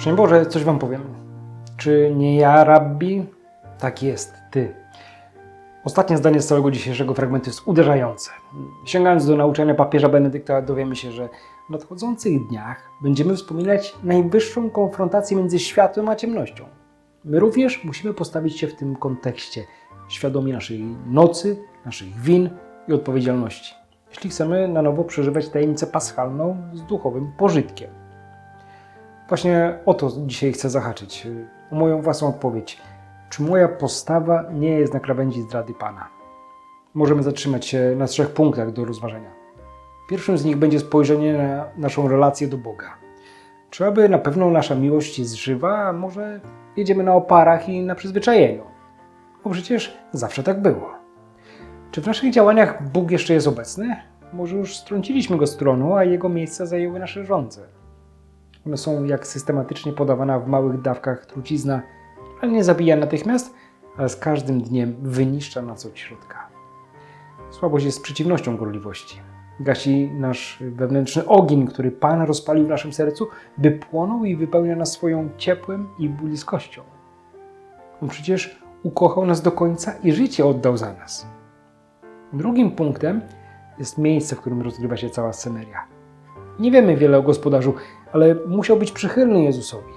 Szczęść Boże, coś Wam powiem. Czy nie ja, Rabbi? Tak jest, Ty. Ostatnie zdanie z całego dzisiejszego fragmentu jest uderzające. Sięgając do nauczania papieża Benedykta, dowiemy się, że w nadchodzących dniach będziemy wspominać najwyższą konfrontację między światłem a ciemnością. My również musimy postawić się w tym kontekście, świadomi naszej nocy, naszych win i odpowiedzialności, jeśli chcemy na nowo przeżywać tajemnicę paschalną z duchowym pożytkiem. Właśnie o to dzisiaj chcę zahaczyć, o moją własną odpowiedź. Czy moja postawa nie jest na krawędzi zdrady Pana? Możemy zatrzymać się na trzech punktach do rozważenia. Pierwszym z nich będzie spojrzenie na naszą relację do Boga. Czy aby na pewno nasza miłość jest żywa, a może jedziemy na oparach i na przyzwyczajeniu? Bo przecież zawsze tak było. Czy w naszych działaniach Bóg jeszcze jest obecny? Może już strąciliśmy go z tronu, a jego miejsce zajęły nasze żądze. One są jak systematycznie podawana w małych dawkach trucizna, która nie zabija natychmiast, ale z każdym dniem wyniszcza nas od środka. Słabość jest przeciwnością gorliwości. Gasi nasz wewnętrzny ogień, który Pan rozpalił w naszym sercu, by płonął i wypełnia nas swoją ciepłem i bliskością. On przecież ukochał nas do końca i życie oddał za nas. Drugim punktem jest miejsce, w którym rozgrywa się cała sceneria. Nie wiemy wiele o gospodarzu, ale musiał być przychylny Jezusowi.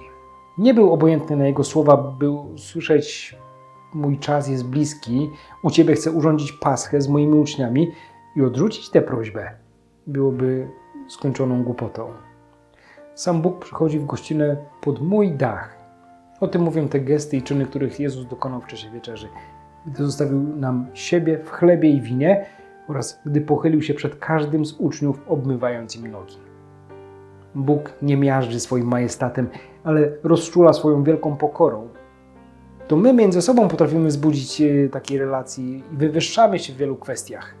Nie był obojętny na jego słowa, był słyszeć: Mój czas jest bliski, u ciebie chcę urządzić paschę z moimi uczniami i odrzucić tę prośbę byłoby skończoną głupotą. Sam Bóg przychodzi w gościnę pod mój dach. O tym mówią te gesty i czyny, których Jezus dokonał w czasie wieczerzy, gdy zostawił nam siebie w chlebie i winie oraz gdy pochylił się przed każdym z uczniów, obmywając im nogi. Bóg nie miażdży swoim majestatem, ale rozczula swoją wielką pokorą. To my między sobą potrafimy wzbudzić e, takiej relacji i wywyższamy się w wielu kwestiach.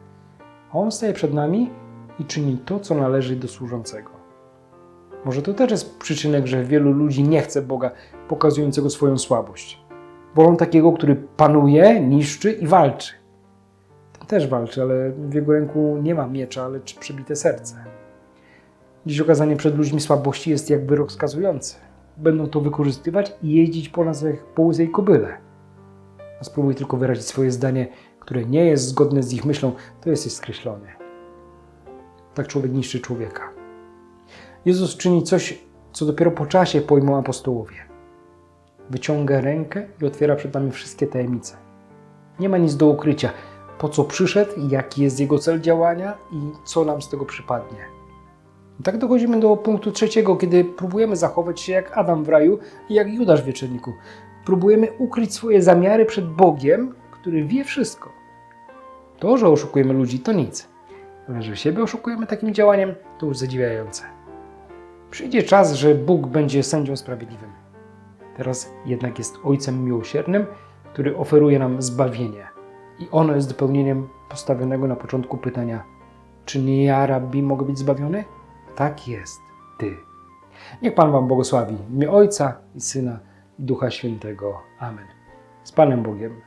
On staje przed nami i czyni to, co należy do służącego. Może to też jest przyczynek, że wielu ludzi nie chce Boga pokazującego swoją słabość. Wolą takiego, który panuje, niszczy i walczy. Ten też walczy, ale w jego ręku nie ma miecza, lecz przebite serce. Dziś okazanie przed ludźmi słabości jest jak wyrok skazujący. Będą to wykorzystywać i jeździć po nas jak po łysej kobyle. A spróbuj tylko wyrazić swoje zdanie, które nie jest zgodne z ich myślą, to jesteś skreślony. Tak człowiek niszczy człowieka. Jezus czyni coś, co dopiero po czasie pojmą apostołowie. Wyciąga rękę i otwiera przed nami wszystkie tajemnice. Nie ma nic do ukrycia. Po co przyszedł, jaki jest jego cel działania i co nam z tego przypadnie. Tak dochodzimy do punktu trzeciego, kiedy próbujemy zachować się jak Adam w raju i jak Judasz w wieczerniku. Próbujemy ukryć swoje zamiary przed Bogiem, który wie wszystko. To, że oszukujemy ludzi, to nic. Ale że siebie oszukujemy takim działaniem, to już zadziwiające. Przyjdzie czas, że Bóg będzie sędzią sprawiedliwym. Teraz jednak jest Ojcem miłosiernym, który oferuje nam zbawienie. I ono jest dopełnieniem postawionego na początku pytania: czy nie ja, rabbi, mogę być zbawiony? Tak jest, Ty. Niech Pan Wam błogosławi w imię Ojca i Syna i Ducha Świętego. Amen. Z Panem Bogiem.